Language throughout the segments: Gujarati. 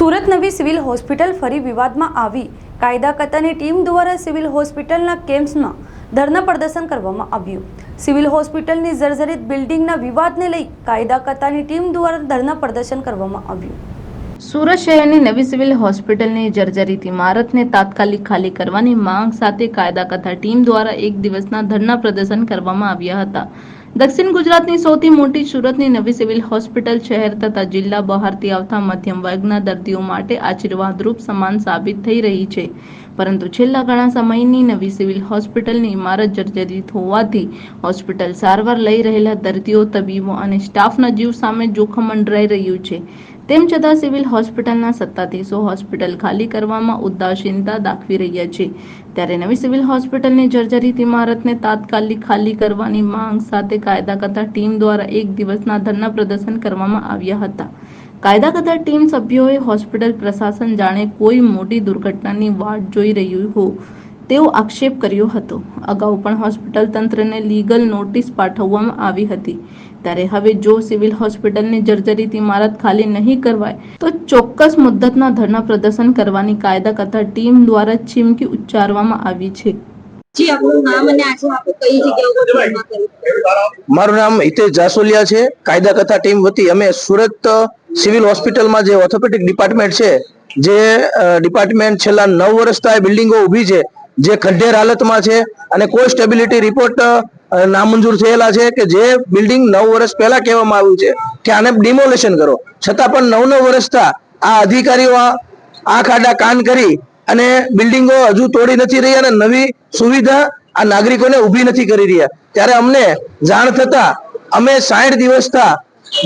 સુરત નવી સિવિલ હોસ્પિટલ ફરી વિવાદમાં આવી. કાયદા કતાની ટીમ દ્વારા સિવિલ હોસ્પિટલના કેમ્પ્સમાં ધરના પ્રદર્શન કરવામાં આવ્યું. સિવિલ હોસ્પિટલની જર્જરિત બિલ્ડિંગના વિવાદને લઈ કાયદા કતાની ટીમ દ્વારા ધરના પ્રદર્શન કરવામાં આવ્યું. સુરત શહેરની નવી સિવિલ હોસ્પિટલની જર્જરિત ઇમારતને તાત્કાલિક ખાલી કરવાની માંગ સાથે કાયદા કથા ટીમ દ્વારા એક દિવસના ધરના પ્રદર્શન કરવામાં આવ્યા હતા. દક્ષિણ ગુજરાતની સૌથી મોટી સુરતની નવી સિવિલ હોસ્પિટલ શહેર તથા જિલ્લા બહારથી આવતા મધ્યમ વર્ગના દર્દીઓ માટે આશીર્વાદરૂપ સમાન સાબિત થઈ રહી છે. પરંતુ છેલ્લા ઘણા સમયની નવી સિવિલ હોસ્પિટલની ઇમારત જર્જરિત હોવાથી હોસ્પિટલ સારવાર લઈ રહેલા દર્દીઓ, તબીબો અને સ્ટાફના જીવ સામે જોખમ મંડરાઈ રહ્યું છે. તેમ છતાં સિવિલ હોસ્પિટલના સત્તાધીશો હોસ્પિટલ ખાલી કરવામાં ઉદાસીનતા દાખવી રહ્યા છે. ત્યારે નવી સિવિલ હોસ્પિટલની જર્જરિત ઇમારતને તાત્કાલિક ખાલી કરવાની માંગ સાથે કાયદા કરતા ટીમ દ્વારા એક દિવસના ધરના પ્રદર્શન કરવામાં આવ્યા હતા. કાયદા ટીમ સભ્યોએ હોસ્પિટલ પ્રશાસન જાણે કોઈ મોટી દુર્ઘટનાની વાટ જોઈ રહ્યું હો, તેવો આક્ષેપ કર્યો હતો. અગાઉ પણ હોસ્પિટલ તંત્રને લીગલ નોટિસ પાઠવવામાં આવી હતી. ત્યારે હવે જો સિવિલ હોસ્પિટલની જર્જરિત ઇમારત ખાલી નહીં કરવાય તો ચોક્કસ મુદ્દતના ધરના પ્રદર્શન કરવાની કાયદા કરતા ટીમ દ્વારા ચીમકી ઉચ્ચારવામાં આવી છે. જી આપનું નામ અને આજે આપણે કઈ જગ્યા ઉપર ધરણા કર્યું મારું નામ હિતેશ જાસોલિયા છે. કાયદા કથા ટીમ વતી અમે સુરત સિવિલ હોસ્પિટલમાં જે ઓર્થોપેડિક ડિપાર્ટમેન્ટ છે જે ડિપાર્ટમેન્ટ છેલ્લા નવ વર્ષથી બિલ્ડિંગો ઊભી છે જે ખંડેર હાલતમાં છે અને કોઈ સ્ટેબિલિટી રિપોર્ટ નામંજૂર થયેલા છે કે જે બિલ્ડિંગ નવ વર્ષ પહેલા કહેવામાં આવ્યું છે કે આને ડિમોલેશન કરો. છતાં પણ નવ નવ વર્ષતા આ અધિકારીઓ આ આંખ આડા કાન કરી અને બિલ્ડિંગો હજુ તોડી નથી રહી અને નવી સુવિધા આ નાગરિકોને ઊભી નથી કરી રહ્યા. ત્યારે અમને જાણ થતા અમે સાઠ દિવસતા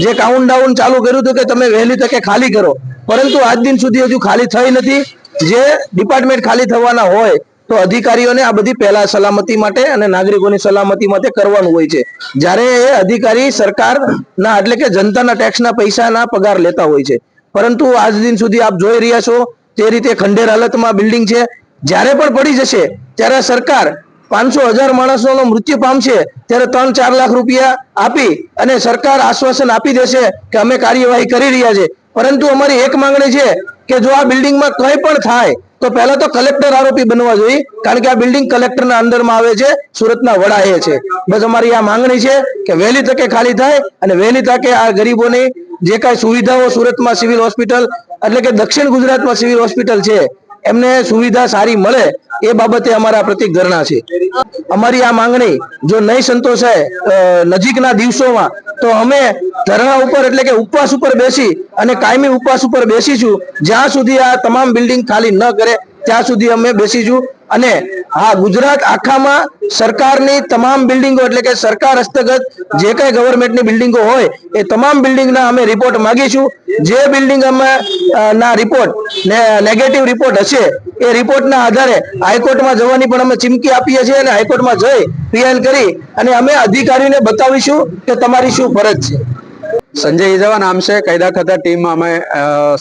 જે કાઉન્ટ ડાઉન ચાલુ કર્યું હતું કે તમે વહેલી તકે ખાલી કરો. પરંતુ આજ દિન સુધી હજુ ખાલી થઈ નથી. જે ડિપાર્ટમેન્ટ ખાલી થવાના હોય તો અધિકારીઓને આ બધી પહેલા સલામતી માટે અને નાગરિકોની સલામતી માટે કરવાનું હોય છે. જ્યારે એ અધિકારી સરકારના એટલે કે જનતાના ટેક્સના પૈસાના પગાર લેતા હોય છે. પરંતુ આજ દિન સુધી આપ જોઈ રહ્યા છો તે રીતે ખંડેર હાલતમાં બિલ્ડિંગ છે. જ્યારે પણ પડી જશે, ત્યારે સરકાર પાંચસો હજાર માણસોનો મૃત્યુ પામશે ત્યારે ત્રણ ચાર લાખ રૂપિયા આપી અને સરકાર આશ્વાસન આપી દેશે કે અમે કાર્યવાહી કરી રહ્યા છે. પરંતુ અમારી એક માંગણી છે કે જો આ બિલ્ડિંગમાં કંઈ પણ થાય, તો પહેલા તો કલેક્ટર આરોપી બનવા જોઈએ, કારણ કે આ બિલ્ડિંગ કલેક્ટરના અંદરમાં આવે છે, સુરતના વડા એ છે. બસ અમારી આ માંગણી છે કે વહેલી તકે ખાલી થાય અને વહેલી તકે આ ગરીબોની જે કાંઈ સુવિધાઓ સુરતમાં સિવિલ હોસ્પિટલ એટલે કે દક્ષિણ ગુજરાતમાં સિવિલ હોસ્પિટલ છે એમને સુવિધા સારી મળે એ બાબતે અમારા પ્રતિક ધરણા છે. અમારી આ માંગણી જો નહીં સંતોષાય નજીકના દિવસોમાં, તો અમે ધરણા ઉપર એટલે કે ઉપવાસ ઉપર બેસી અને કાયમી ઉપવાસ ઉપર બેસીશું, જ્યાં સુધી આ તમામ બિલ્ડિંગ ખાલી ન કરે ત્યાં સુધી અમે બેસીશું અને હા, ગુજરાત આખામાં સરકારની તમામ બિલ્ડિંગો, એટલે કે સરકાર હસ્તગત જે કઈ ગવર્મેન્ટની બિલ્ડિંગો હોય, એ તમામ બિલ્ડિંગના અમે રિપોર્ટ માગીશું. જે બિલ્ડિંગ અમે ના રિપોર્ટ નેગેટિવ રિપોર્ટ હશે, એ રિપોર્ટના આધારે હાઈકોર્ટમાં જવાની પણ અમે ચીમકી આપીએ છીએ અને હાઈકોર્ટમાં જઈ પીએન કરી અને અમે અધિકારીને બતાવીશું કે તમારી શું ફરજ છે. સંજય ઇજાવા નામ છે. કાયદા ખાતા ટીમમાં અમે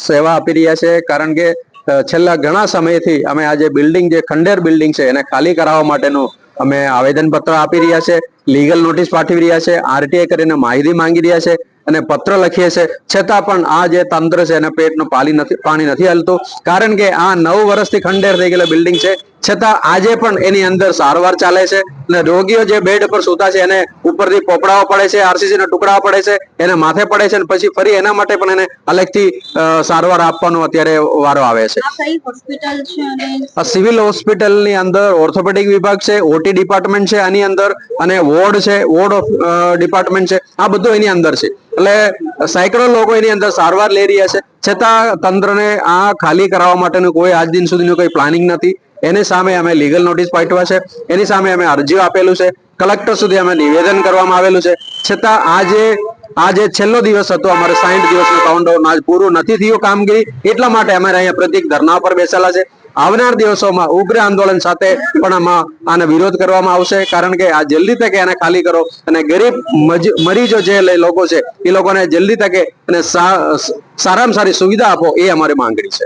સેવા આપી રહ્યા છે કારણ કે છેલ્લા ઘણા સમયથી અમે આ જે બિલ્ડિંગ જે ખંડેર બિલ્ડિંગ છે એને ખાલી કરાવવા માટેનું અમે આવેદન પત્ર આપી રહ્યા છે, લીગલ નોટિસ પાઠવી રહ્યા છે, આરટીઆઈ કરીને માહિતી માંગી રહ્યા છે અને પત્ર લખીએ છે. છતાં પણ આ જે તંત્ર છે એને પેટનું પાલી નથી, પાણી નથી હલતું. કારણ કે આ નવ વર્ષથી ખંડેર થઈ ગયેલા બિલ્ડિંગ છે. છતાં આજે પણ એની અંદર સારવાર ચાલે છે અને રોગીઓ જે બેડ પર સૂતા છે એને ઉપરથી પોપડાઓ પડે છે આરસીસી ના ટુકડાઓ પડે છે એને માથે પડે છે અને પછી ફરી એના માટે પણ એને અલગથી સારવાર આપવાનો અત્યારે વારો આવે છે. સિવિલ હોસ્પિટલ હોસ્પિટલની અંદર ઓર્થોપેડિક વિભાગ છે ઓટી ડિપાર્ટમેન્ટ છે આની અંદર અને વોર્ડ છે વોર્ડ ઓફ ડિપાર્ટમેન્ટ છે આ બધું એની અંદર છે. એટલે સેંકડો લોકો એની અંદર સારવાર લઈ રહ્યા છે. છતાં તંત્રને આ ખાલી કરાવવા માટેનું કોઈ આજ દિન સુધીનું કોઈ પ્લાનિંગ નથી. એની સામે અમે લીગલ નોટિસ પાઠવા છે. એની સામે અમે અરજીઓ આપેલું છે. કલેક્ટર સુધી અમે નિવેદન કરવામાં આવેલું છે. છતાં આજે આજે છેલ્લો દિવસ હતો, અમારે સાહીઠ દિવસનો કાઉન્ટડાઉન આજ પૂરું નથી થયું કામગીરી. એટલા માટે અમારે અહીંયા પ્રતિક ધરના પર બેસેલા છે. આવનાર દિવસોમાં ઉગ્ર આંદોલન સાથે પણ આમાં આને વિરોધ કરવામાં આવશે. કારણ કે આ જલ્દી તકે આને ખાલી કરો અને ગરીબ મરીજો જે લોકો છે, એ લોકોને જલ્દી તકે અને સારામાં સારી સુવિધા આપો એ અમારી માંગણી છે.